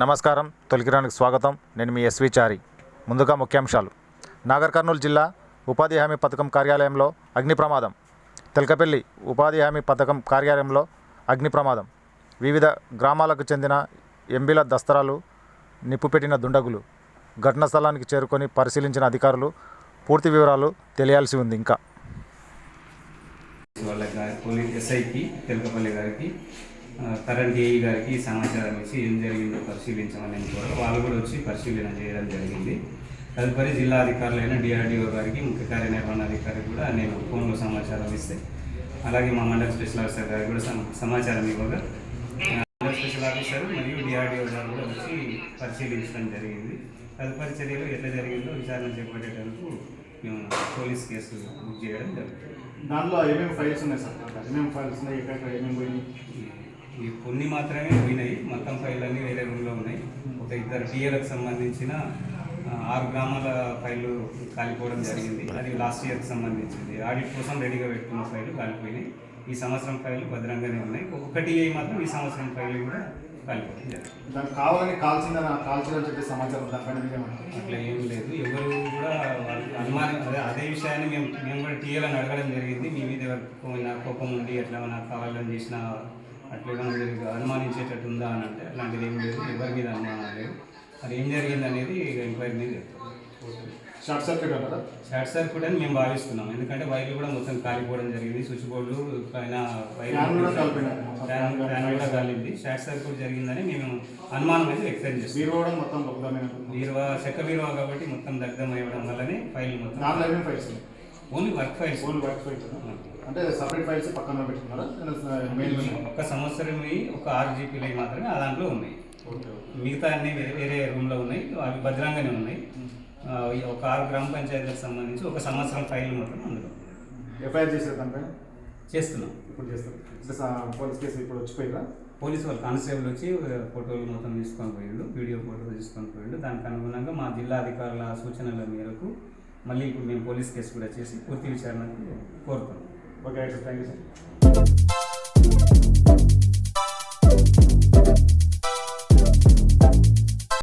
నమస్కారం. తొలికిరానికి స్వాగతం. నేను మీ ఎస్వి చారి. ముందుగా ముఖ్యాంశాలు. నాగర్ కర్నూలు జిల్లా ఉపాధి హామీ పథకం కార్యాలయంలో అగ్ని ప్రమాదం. తెలకపల్లి ఉపాధి హామీ పథకం కార్యాలయంలో అగ్ని ప్రమాదం. వివిధ గ్రామాలకు చెందిన ఎంబీల దస్తరాలు నిప్పుపెట్టిన దుండగులు ఘటనా స్థలానికి చేరుకొని పరిశీలించిన అధికారులు పూర్తి వివరాలు తెలియాల్సి ఉంది ఇంకా. వాళ్ళ గారి పోలీస్ ఎస్ఐకి తెలకపల్లి గారికి కరెంట్ ఏఈ గారికి సమాచారం ఇచ్చి ఏం జరిగిందో పరిశీలించమని కూడా వాళ్ళు కూడా వచ్చి పరిశీలన చేయడం జరిగింది. తదుపరి జిల్లా అధికారులైన డిఆర్డిఓ గారికి ముఖ్య కార్యనిర్వహణాధికారికి కూడా నేను ఫోన్లో సమాచారం ఇస్తే అలాగే మా మండల స్పెషల్ ఆఫీసర్ గారికి కూడా సమాచారం ఇవ్వగా మండల స్పెషల్ ఆఫీసర్ మరియు డిఆర్డిఓ గారు కూడా వచ్చి పరిశీలించడం జరిగింది. తదుపరి చర్యలు ఎట్లా జరిగిందో విచారణ చేపట్టేందుకు మేము పోలీస్ కేసు బుక్ చేయడం జరుగుతుంది. దానిలో ఏమేమి ఫైల్స్ ఉన్నాయి సార్? ఏమేమి ఫైల్స్ ఉన్నాయి? ఎక్కడ ఏమేమి పోయినాయి? ఈ కొన్ని మాత్రమే పోయినాయి. మొత్తం ఫైల్ అన్ని వేరే రూమ్లో ఉన్నాయి. ఒక ఇద్దరు టీఏలకు సంబంధించిన ఆరు గ్రామాల ఫైళ్ళు కాలిపోవడం జరిగింది. అది లాస్ట్ ఇయర్కి సంబంధించింది. ఆడిట్ కోసం రెడీగా పెట్టుకున్న ఫైళ్ళు కాలిపోయినాయి. ఈ సంవత్సరం ఫైళ్ళు భద్రంగానే ఉన్నాయి. ఒక టీఏ మాత్రం ఈ సంవత్సరం ఫైళ్ళు కూడా దానికి కావాలని కాల్చిందని? కాల్చిందని చెప్పి సమాచారం అట్లా ఏం లేదు. ఎవరు కూడా అనుమానం అదే అదే విషయాన్ని మేము మేము కూడా టీఏలను అడగడం జరిగింది. మీ మీద కోపం ఉంది ఎట్లా నాకు కావాలని చేసిన అట్లా అనుమానించేటట్టు ఉందా అని అంటే అట్లాంటిది ఏం లేదు. ఎవరి మీద అనుమానం లేదు. అది ఏం జరిగింది అనేది ఎంక్వైరీ మీద చెప్తాం. షార్ట్ సర్క్యూట్ అంటారా? షార్ట్ సర్క్యూట్ అని మేము భావిస్తున్నాం. ఎందుకంటే వైర్లు కూడా మొత్తం కాలిపోవడం జరిగింది. స్విచ్ బోర్డులు పైన వైర్లు కూడా కాలింది. షార్ట్ సర్క్యూట్ జరిగిందని మేము అనుమానం అయితే వ్యక్తం చేస్తాం కూడా మొత్తం బీరువా చెక్క బీరువా కాబట్టి మొత్తం దగ్ధం అయ్యడం వల్లనే ఫైల్ మొత్తం files. Only work files own work files అంటే సపరేట్ ఫైల్స్ పక్కన పెట్టుకున్నారా? మెయిన్ ఒక సంవత్సరం ఒక ఆరు జీపీలు మాత్రమే ఆ దాంట్లో ఉన్నాయి. మిగతా అన్ని వేరే రూమ్లో ఉన్నాయి. అవి భద్రంగానే ఉన్నాయి. ఈ ఒక ఆరు గ్రామ పంచాయతీలకు సంబంధించి ఒక సంవత్సరం ఫైల్ మొత్తం అందులో. ఎఫ్ఐఆర్ చేశారు దానిపైన? చేస్తున్నాం. ఇప్పుడు సా- పోలీస్ కేసు ఇప్పుడు వచ్చిపోయిరా పోలీసు వాళ్ళు కానిస్టేబుల్ వచ్చి ఫోటోలు మొత్తం తీసుకొని పోయిండు వీడియో ఫోటోలు తీసుకొని పోయిండు. దానికి అనుగుణంగా మా జిల్లా అధికారుల సూచనల మేరకు మళ్ళీ ఇప్పుడు మేము పోలీస్ కేసు కూడా చేసి పూర్తి విచారణకు కోరుతున్నాం. Okay thank you sir.